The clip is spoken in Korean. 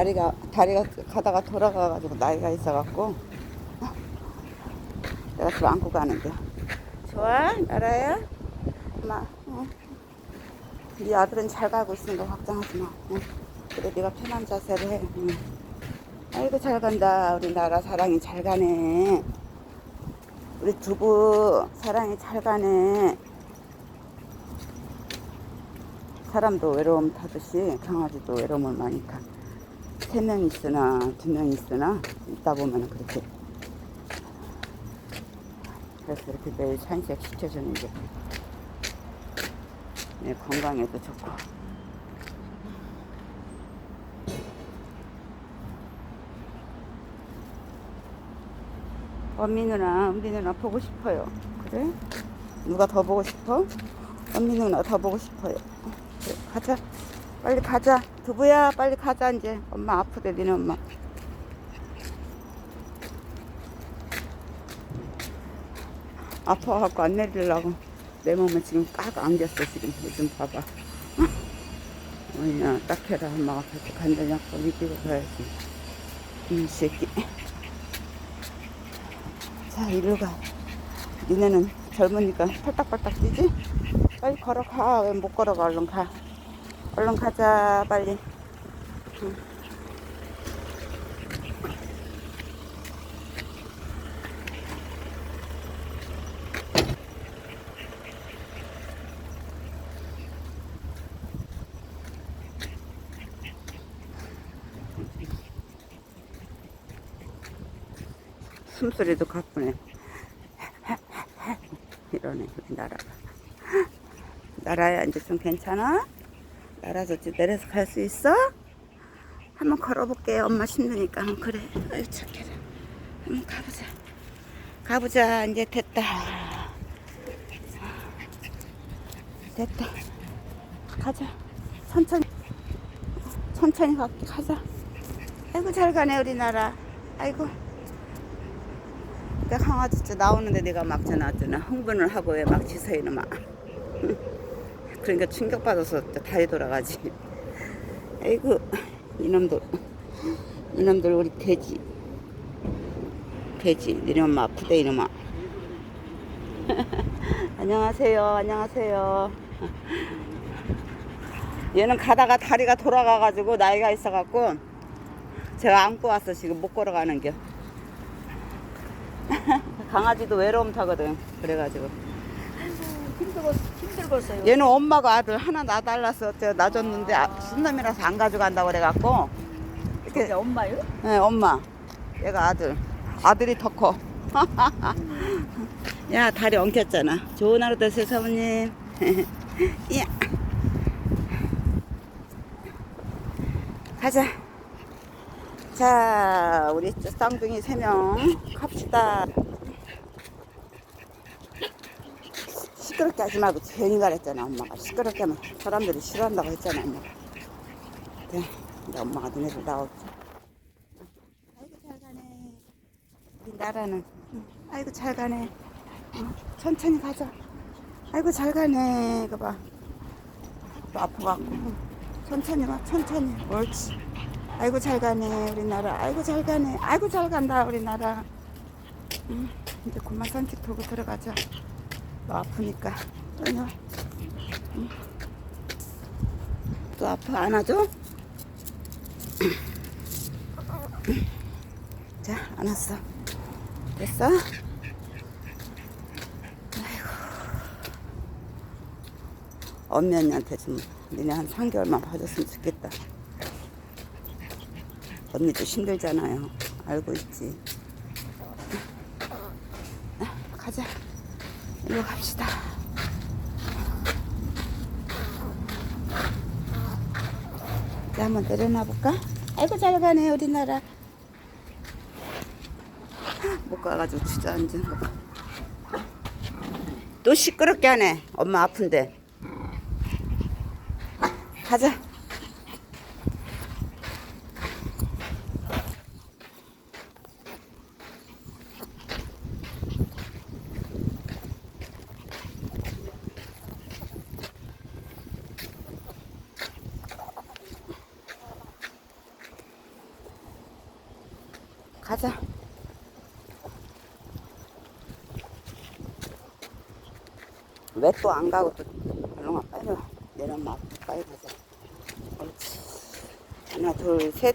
다리가 다리가 가다가 돌아가가지고 나이가 있어갖고 내가 지금 안고 가는데 좋아 나라야 엄마 어. 네 아들은 잘 가고 있으니까 걱정하지 마 어. 그래 네가 편한 자세를 해 응. 아이고 잘 간다 우리 나라 사랑이 잘 가네 우리 두부 사랑이 잘 가네 사람도 외로움 타듯이 강아지도 외로움을 많이 타. 세 명 있으나 두 명 있으나 있다 보면 그렇게 그래서 이렇게 매일 산책 시켜주는 게 내 건강에도 좋고 언니 누나, 은비 누나 보고 싶어요. 그래? 누가 더 보고 싶어? 언니 누나 더 보고 싶어요. 그래, 가자. 빨리 가자. 두부야, 빨리 가자, 이제. 엄마 아프대, 니네 엄마. 아파갖고 안 내리려고. 내 몸에 지금 꽉 안겼어, 지금. 요즘 봐봐. 어? 어이야, 딱 해라. 엄마가 같이 간다냐고 믿기고 가야지. 이 새끼. 자, 이리로 가. 니네는 젊으니까 팔딱팔딱 뛰지? 빨리 걸어가. 왜 못 걸어가? 얼른 가. 얼른 가자, 빨리. 응. 숨소리도 가쁘네. 이러네, 나라가. 나라야, 이제 좀 괜찮아? 저쪽 내려서 갈 수 있어? 한번 걸어볼게. 엄마 힘드니까. 응, 그래. 아유, 착해라. 한번 가보자. 가보자. 이제 됐다. 됐다. 가자. 천천히. 천천히 가, 가자. 아이고, 잘 가네, 우리나라. 아이고. 그 강아지 저 나오는데 내가 막 전화 왔잖아. 흥분을 하고 왜 막 지서 이놈아. 그러니까 충격받아서 또 다리 돌아가지. 아이고, 이놈들. 이놈들 우리 돼지. 돼지. 니네 엄마 아프대, 이놈아. 안녕하세요. 안녕하세요. 얘는 가다가 다리가 돌아가가지고 나이가 있어갖고 제가 안고 왔어. 지금 못 걸어가는 겨. 강아지도 외로움 타거든. 그래가지고. 힘들었, 힘들었어요. 얘는 엄마가 아들 하나 놔달라서 저 놔줬는데 아, 순놈이라서 안 가져간다고 그래갖고 이렇게 엄마요? 네, 엄마 얘가 아들 아들이 더 커. 야 다리 엉켰잖아. 좋은 하루 되세요 사모님. 야. 가자. 자 우리 저 쌍둥이 세 명 갑시다. 시끄럽게 하지 말고 조용히 가랬잖아 엄마가. 시끄럽게 하면 사람들이 싫어한다고 했잖아 엄마가. 네, 이제 엄마가 너네들 나오지. 아이고 잘 가네. 우리 나라는. 응, 아이고 잘 가네. 어, 천천히 가자. 아이고 잘 가네. 이거 봐또 아파갖고. 응, 천천히 가 천천히. 옳지. 아이고 잘 가네 우리 나라. 아이고 잘 가네. 아이고 잘 간다 우리 나라. 응, 이제 그만 산책 돌고 들어가자 또 아프니까. 또 녀. 응. 또 아파. 안아줘? 자 안았어. 됐어? 엄미 언니한테 좀 니네 한 3개월만 봐줬으면 좋겠다. 언니도 힘들잖아요. 알고 있지? 아, 가자 일로 갑시다. 이제 한번 내려놔 볼까? 아이고 잘 가네 우리나라. 못 가가지고 주저앉은 거. 봐. 또 시끄럽게 하네. 엄마 아픈데. 가자. 가자. 왜 또 안 가고 또 얼른 빨리 와. 내려놔. 빨리 가자. 옳지. 하나, 둘, 셋.